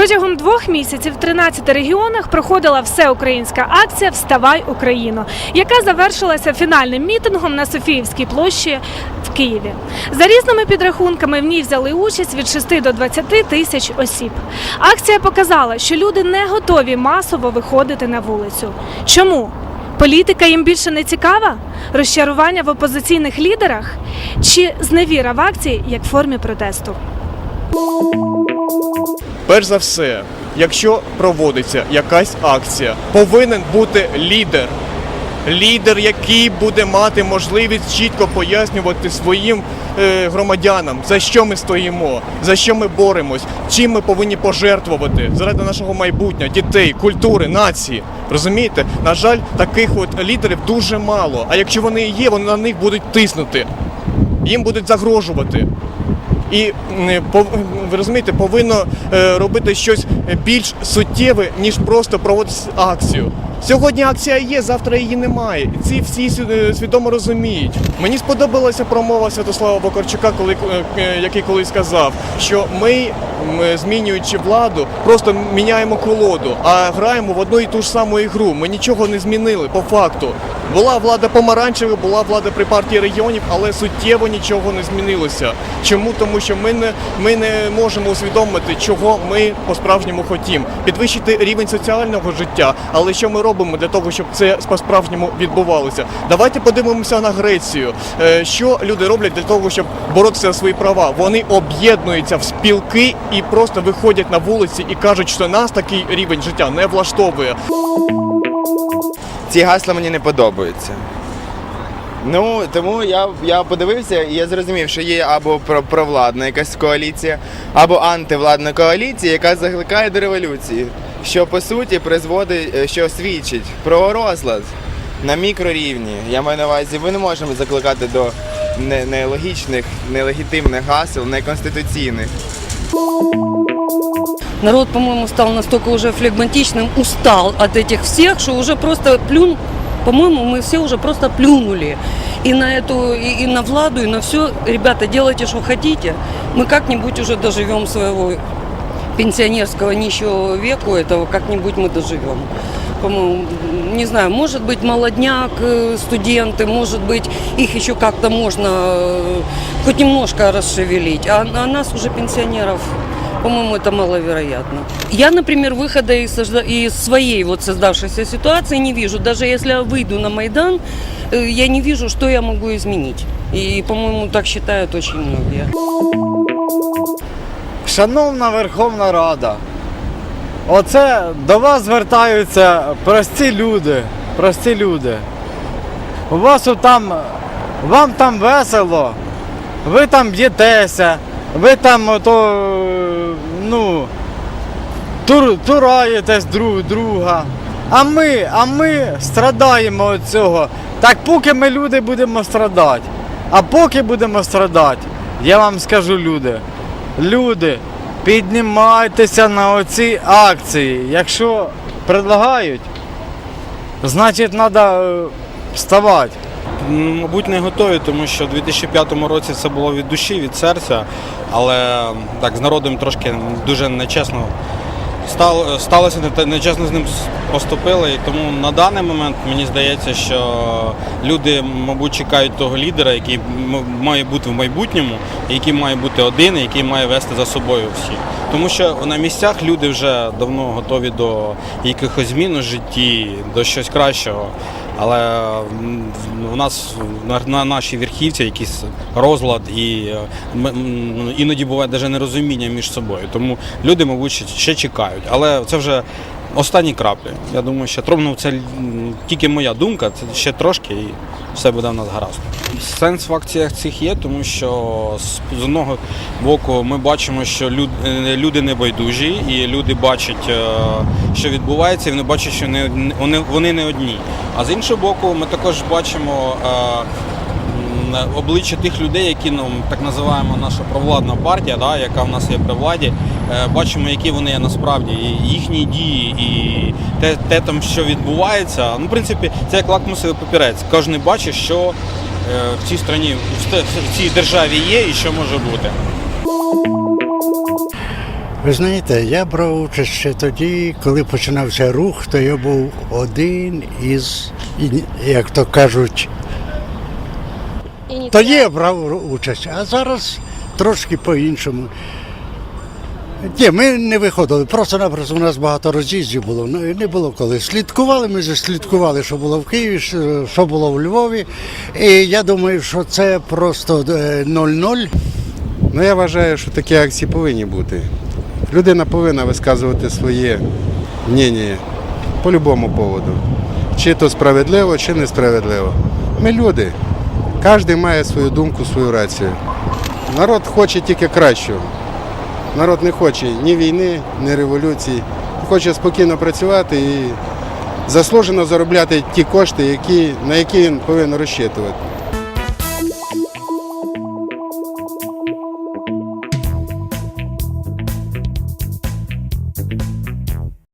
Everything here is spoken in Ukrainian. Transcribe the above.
Протягом двох місяців в 13 регіонах проходила всеукраїнська акція Вставай Україно, яка завершилася фінальним мітингом на Софіївській площі в Києві. За різними підрахунками в ній взяли участь від 6 до 20 тисяч осіб. Акція показала, що люди не готові масово виходити на вулицю. Чому? Політика їм більше не цікава? Розчарування в опозиційних лідерах? Чи зневіра в акції як формі протесту? Перш за все, якщо проводиться якась акція, повинен бути лідер. Лідер, який буде мати можливість чітко пояснювати своїм е, громадянам, за що ми стоїмо, за що ми боремось, чим ми повинні пожертвувати заради нашого майбутнього, дітей, культури, нації. Розумієте? На жаль, таких от лідерів дуже мало. А якщо вони є, вони на них будуть тиснути, їм будуть загрожувати. І ви розумієте, повинно е, робити щось більш суттєве, ніж просто проводити акцію. Сьогодні акція є, завтра її немає. Ці всі е, свідомо розуміють. Мені сподобалася промова Святослава Бокарчука, коли е, який колись сказав, що ми, змінюючи владу, просто міняємо колоду, а граємо в одну і ту ж саму ігру. Ми нічого не змінили по факту. Була влада помаранчева, була влада при партії регіонів, але суттєво нічого не змінилося. Чому? Тому що ми не, ми не можемо усвідомити, чого ми по-справжньому хотімо. Підвищити рівень соціального життя. Але що ми робимо для того, щоб це по-справжньому відбувалося? Давайте подивимося на Грецію. Е, Що люди роблять для того, щоб боротися за свої права? Вони об'єднуються в спілки і просто виходять на вулиці і кажуть, що нас такий рівень життя не влаштовує. Ці гасла мені не подобаються. Ну, тому я, я подивився і я зрозумів, що є або про- провладна якась коаліція, або антивладна коаліція, яка закликає до революції, що по суті призводить, е, що свідчить про розлад на мікрорівні. Я маю на увазі, ми не можемо закликати до нелогічних, нелегітимних гасел, неконституційних. Народ, по-моему, стал настолько уже флегматичным, устал от этих всех, что уже просто плюн, по-моему, мы все уже просто плюнули. И на эту, и, и на Владу, и на все. Ребята, делайте, что хотите. Мы как-нибудь уже доживем своего пенсионерского нищего веку, этого как-нибудь мы доживем. По-моему, не знаю, может быть, молодняк, э, студенты, может быть, их еще как-то можно э, хоть немножко расшевелить. А, а нас уже пенсионеров по-моему, это маловероятно. Я, например, выхода из, созда- из своей вот создавшейся ситуации не вижу. Даже если я выйду на Майдан, э, я не вижу, что я могу изменить. И, по-моему, так считают очень многие. Шановна Верховна Рада, оце до вас звертаються прості люди. Прості люди. У вас там, вам там весело, ви там б'єтеся, ви там ото, е, ну, тур, тураєтесь друг друга. А ми, а ми страдаємо від цього. Так поки ми люди будемо страдати. А поки будемо страдати, я вам скажу, люди, люди, піднімайтеся на оці акції. Якщо предлагають, значить треба вставати. Мабуть, не готові, тому що в 2005 році це було від душі, від серця, але так з народом трошки дуже нечесно сталося, нечесно з ним поступили. І тому на даний момент мені здається, що люди, мабуть, чекають того лідера, який має бути в майбутньому, який має бути один, який має вести за собою всіх. Тому що на місцях люди вже давно готові до якихось змін у житті, до щось кращого. Але у нас на, на нашій верхівці якийсь розлад і е, іноді буває навіть нерозуміння між собою. Тому люди, мабуть, ще чекають. Але це вже останні краплі. Я думаю, що ну, це тільки моя думка, це ще трошки і все буде в нас гаразд. Сенс в акціях цих є, тому що з, одного боку ми бачимо, що е, люди не байдужі, і люди бачать, е, що відбувається, і вони бачать, що не, вони, вони не одні. А з іншого боку, ми також бачимо обличчя тих людей, які ну, так називаємо наша провладна партія, да, яка в нас є при владі. Е, Бачимо, які вони є насправді, і їхні дії, і те, те там, що відбувається. Ну, в принципі, це як лакмусовий папірець. Кожен бачить, що е, в цій країні, в цій державі є і що може бути. Ви знаєте, я брав участь ще тоді, коли починався рух, то я був один із, як то кажуть, тоді я брав участь, а зараз трошки по-іншому. Ні, ми не виходили, просто-напросто у нас багато роз'їздів було. Ну, не було коли. Слідкували, ми заслідкували, що було в Києві, що було в Львові. І я думаю, що це просто е, 0-0. Ну я вважаю, що такі акції повинні бути. Людина повинна висказувати своє мнення по будь-якому поводу. Чи то справедливо, чи несправедливо. Ми люди. Кожен має свою думку, свою рацію. Народ хоче тільки кращого. Народ не хоче ні війни, ні революції. Хоче спокійно працювати і заслужено заробляти ті кошти, які, на які він повинен розчитувати.